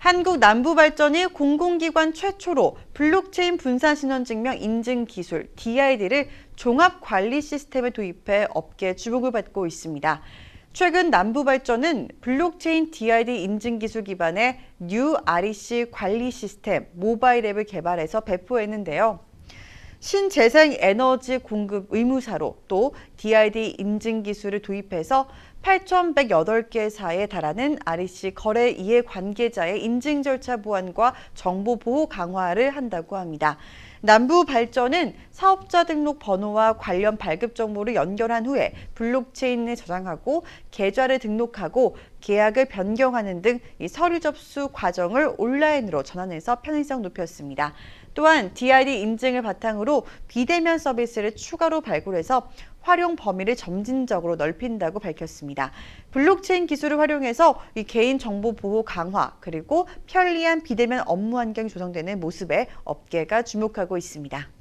한국 남부발전이 공공기관 최초로 블록체인 분산신원증명 인증 기술 DID를 종합관리 시스템에 도입해 업계 주목을 받고 있습니다. 최근 남부발전은 블록체인 DID 인증 기술 기반의 뉴 REC 관리 시스템 모바일 앱을 개발해서 배포했는데요. 신재생 에너지 공급 의무사로 또 DID 인증 기술을 도입해서 8,108개사에 달하는 REC 거래 이해 관계자의 인증 절차 보완과 정보 보호 강화를 한다고 합니다. 남부 발전은 사업자 등록 번호와 관련 발급 정보를 연결한 후에 블록체인에 저장하고 계좌를 등록하고 계약을 변경하는 등 이 서류 접수 과정을 온라인으로 전환해서 편의성 높였습니다. 또한 DID 인증을 바탕으로 비대면 서비스를 추가로 발굴해서 활용 범위를 점진적으로 넓힌다고 밝혔습니다. 블록체인 기술을 활용해서 이 개인 정보 보호 강화 그리고 편리한 비대면 업무 환경이 조성되는 모습에 업계가 주목하고 있습니다.